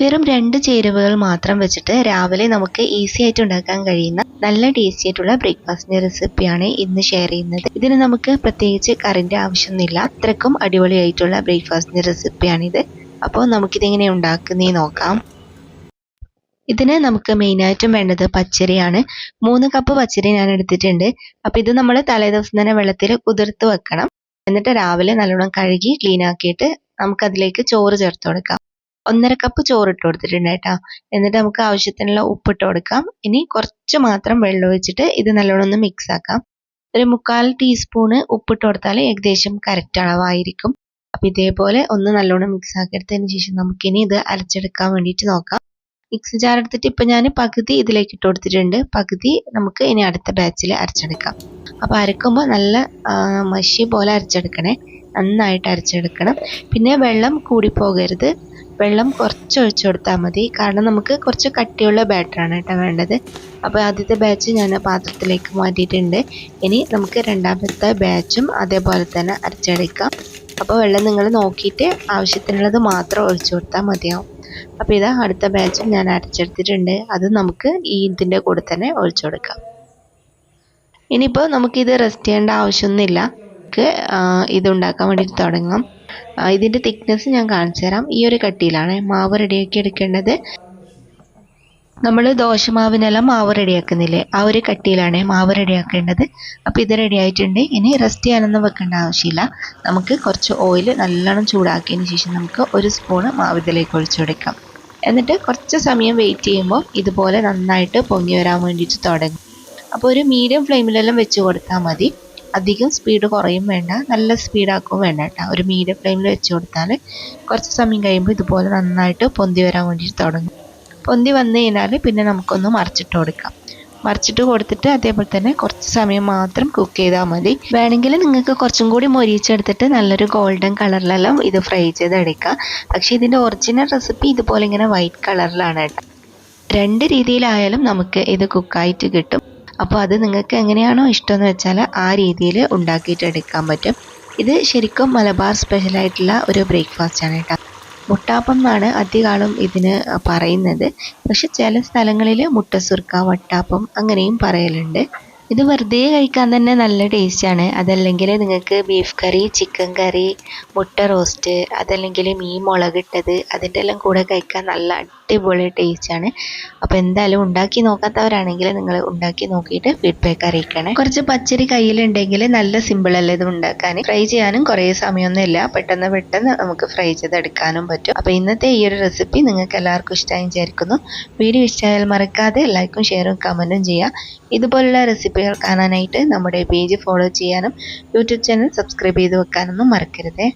വെറും രണ്ട് ചേരുവകൾ മാത്രം വെച്ചിട്ട് രാവിലെ നമുക്ക് ഈസി ആയിട്ട് ഉണ്ടാക്കാൻ കഴിയുന്ന നല്ല ടേസ്റ്റി ആയിട്ടുള്ള ബ്രേക്ക്ഫാസ്റ്റിന്റെ റെസിപ്പിയാണ് ഇന്ന് ഷെയർ ചെയ്യുന്നത്. ഇതിന് നമുക്ക് പ്രത്യേകിച്ച് കറിന്റെ ആവശ്യമൊന്നുമില്ല. അത്രക്കും അടിപൊളിയായിട്ടുള്ള ബ്രേക്ക്ഫാസ്റ്റിന്റെ റെസിപ്പിയാണിത് അപ്പോൾ നമുക്കിതെങ്ങനെ ഉണ്ടാക്കുന്നേ നോക്കാം. ഇതിന് നമുക്ക് മെയിനായിട്ടും വേണ്ടത് പച്ചരിയാണ്. മൂന്ന് കപ്പ് പച്ചരി ഞാൻ എടുത്തിട്ടുണ്ട്. അപ്പോൾ ഇത് നമ്മൾ തലേദിവസം തന്നെ വെള്ളത്തിൽ കുതിർത്ത് വെക്കണം. എന്നിട്ട് രാവിലെ നല്ലോണം കഴുകി ക്ലീൻ ആക്കിയിട്ട് നമുക്കതിലേക്ക് ചോറ് ചേർത്ത് കൊടുക്കാം. ഒന്നര കപ്പ് ചോറ് ഇട്ട് കൊടുത്തിട്ടുണ്ട് കേട്ടോ. എന്നിട്ട് നമുക്ക് ആവശ്യത്തിനുള്ള ഉപ്പിട്ട് കൊടുക്കാം. ഇനി കുറച്ച് മാത്രം വെള്ളം ഒഴിച്ചിട്ട് ഇത് നല്ലോണം ഒന്ന് മിക്സ് ആക്കാം. ഒരു മുക്കാൽ ടീസ്പൂണ് ഉപ്പിട്ട് കൊടുത്താൽ ഏകദേശം കറക്റ്റ് അളവായിരിക്കും. അപ്പൊ ഇതേപോലെ ഒന്ന് നല്ലോണം മിക്സ് ആക്കി എടുത്തതിന് ശേഷം നമുക്കിനി ഇത് അരച്ചെടുക്കാൻ വേണ്ടിയിട്ട് നോക്കാം. മിക്സി ജാർ എടുത്തിട്ട് ഇപ്പം ഞാൻ പകുതി ഇതിലേക്ക് ഇട്ട് കൊടുത്തിട്ടുണ്ട്. പകുതി നമുക്ക് ഇനി അടുത്ത ബാച്ചിൽ അരച്ചെടുക്കാം. അപ്പോൾ അരക്കുമ്പോൾ നല്ല മഷി പോലെ അരച്ചെടുക്കണേ. നന്നായിട്ട് അരച്ചെടുക്കണം. പിന്നെ വെള്ളം കൂടിപ്പോകരുത് വെള്ളം കുറച്ച് ഒഴിച്ചു കൊടുത്താൽ മതി. കാരണം നമുക്ക് കുറച്ച് കട്ടിയുള്ള ബാറ്ററാണ് കേട്ടോ വേണ്ടത്. അപ്പോൾ ആദ്യത്തെ ബാച്ച് ഞാൻ പാത്രത്തിലേക്ക് മാറ്റിയിട്ടുണ്ട്. ഇനി നമുക്ക് രണ്ടാമത്തെ ബാച്ചും അതേപോലെ തന്നെ അരച്ചെടുക്കാം. അപ്പോൾ വെള്ളം നിങ്ങൾ നോക്കിയിട്ട് ആവശ്യത്തിനുള്ളത് മാത്രം ഒഴിച്ചു കൊടുത്താൽ മതിയാവും. അപ്പോൾ ഇതാ അടുത്ത ബാച്ചും ഞാൻ അരച്ചെടുത്തിട്ടുണ്ട്. അത് നമുക്ക് ഈ ഇതിന്റെ കൂടെ തന്നെ ഒഴിച്ചു കൊടുക്കാം. ഇനിയിപ്പോൾ നമുക്കിത് റെസ്റ്റ് ചെയ്യേണ്ട ആവശ്യമൊന്നുമില്ല. നമുക്ക് ഇത് ഉണ്ടാക്കാൻ വേണ്ടിയിട്ട് തുടങ്ങാം. ഇതിന്റെ തിക്നെസ് ഞാൻ കാണിച്ചു തരാം ഈ ഒരു കട്ടിയിലാണ് മാവ് റെഡിയാക്കി എടുക്കേണ്ടത്. നമ്മൾ ദോശമാവിനെല്ലാം മാവ് റെഡിയാക്കുന്നില്ലേ? ആ ഒരു കട്ടിയിലാണ് മാവ് റെഡിയാക്കേണ്ടത്. അപ്പോൾ ഇത് റെഡി ആയിട്ടുണ്ട് ഇനി റെസ്റ്റ് ചെയ്യാനൊന്നും വെക്കേണ്ട ആവശ്യമില്ല. നമുക്ക് കുറച്ച് ഓയിൽ നല്ലോണം ചൂടാക്കിയതിന് ശേഷം നമുക്ക് ഒരു സ്പൂണ് മാവ് ഇതിലേക്ക് ഒഴിച്ചു കൊടുക്കാം. എന്നിട്ട് കുറച്ച് സമയം വെയിറ്റ് ചെയ്യുമ്പോൾ ഇതുപോലെ നന്നായിട്ട് പൊങ്ങി വരാൻ വേണ്ടിയിട്ട് തുടങ്ങും. അപ്പോൾ ഒരു മീഡിയം ഫ്ലെയിമിലെല്ലാം വെച്ച് കൊടുത്താൽ മതി. അധികം സ്പീഡ് കുറയും വേണ്ട. നല്ല സ്പീഡാക്കും വേണ്ട കേട്ടോ. ഒരു മീഡിയം ഫ്ലെയിമിൽ വെച്ച് കൊടുത്താൽ കുറച്ച് സമയം കഴിയുമ്പോൾ ഇതുപോലെ നന്നായിട്ട് പൊന്തി വരാൻ വേണ്ടിയിട്ട് തുടങ്ങും. പൊന്തി വന്നു കഴിഞ്ഞാൽ പിന്നെ നമുക്കൊന്ന് മറിച്ചിട്ട് കൊടുക്കാം. മറിച്ചിട്ട് കൊടുത്തിട്ട് അതേപോലെ തന്നെ കുറച്ച് സമയം മാത്രം കുക്ക് ചെയ്താൽ മതി. വേണമെങ്കിൽ നിങ്ങൾക്ക് കുറച്ചും കൂടി മൊരിച്ചെടുത്തിട്ട് നല്ലൊരു ഗോൾഡൻ കളറിലെല്ലാം ഇത് ഫ്രൈ ചെയ്തെടുക്കാം പക്ഷേ ഇതിന്റെ ഒറിജിനൽ റെസിപ്പി ഇതുപോലെ ഇങ്ങനെ വൈറ്റ് കളറിലാണ് കേട്ടോ. രണ്ട് രീതിയിലായാലും നമുക്ക് ഇത് കുക്കായിട്ട് കിട്ടും. അപ്പോൾ അത് നിങ്ങൾക്ക് എങ്ങനെയാണോ ഇഷ്ടമെന്ന് വെച്ചാൽ ആ രീതിയിൽ ഉണ്ടാക്കിയിട്ട് എടുക്കാൻ പറ്റും. ഇത് ശരിക്കും മലബാർ സ്പെഷ്യലായിട്ടുള്ള ഒരു ബ്രേക്ക്ഫാസ്റ്റ് ആണ് കേട്ടോ. മുട്ടാപ്പം എന്നാണ് അധികാളും ഇതിന് പറയുന്നത്. പക്ഷെ ചില സ്ഥലങ്ങളിൽ മുട്ടസുർക്ക വട്ടാപ്പം അങ്ങനെയും പറയലുണ്ട്. ഇത് വെറുതെ കഴിക്കാൻ തന്നെ നല്ല ടേസ്റ്റാണ്. അതല്ലെങ്കിൽ നിങ്ങൾക്ക് ബീഫ് കറി ചിക്കൻ കറി മുട്ട റോസ്റ്റ് അതല്ലെങ്കിൽ മീൻ മുളകിട്ടത് അതിന്റെ എല്ലാം കൂടെ കഴിക്കാൻ നല്ല അടിപൊളി ആണ്. അപ്പോൾ എന്തായാലും ഉണ്ടാക്കി നോക്കാത്തവരാണെങ്കിൽ നിങ്ങൾ ഉണ്ടാക്കി നോക്കിയിട്ട് ഫീഡ്ബാക്ക് അറിയിക്കണേ. കുറച്ച് പച്ചരി കയ്യിലുണ്ടെങ്കിൽ നല്ല സിമ്പിളല്ലേ ഇത് ഉണ്ടാക്കാൻ? ഫ്രൈ ചെയ്യാനും കുറേ സമയമൊന്നുമില്ല പെട്ടെന്ന് പെട്ടെന്ന് നമുക്ക് ഫ്രൈ ചെയ്തെടുക്കാനും പറ്റും. അപ്പോൾ ഇന്നത്തെ ഈ ഒരു റെസിപ്പി നിങ്ങൾക്ക് എല്ലാവർക്കും ഇഷ്ടമായി വിചാരിക്കുന്നു. വീഡിയോ ഇഷ്ടമായാൽ മറക്കാതെ ലൈക്കും ഷെയറും കമന്റും ചെയ്യുക. ഇതുപോലുള്ള റെസിപ്പികൾ കാണാനായിട്ട് നമ്മുടെ പേജ് ഫോളോ ചെയ്യാനും യൂട്യൂബ് ചാനൽ സബ്സ്ക്രൈബ് ചെയ്ത് വെക്കാനൊന്നും മറക്കരുതേ.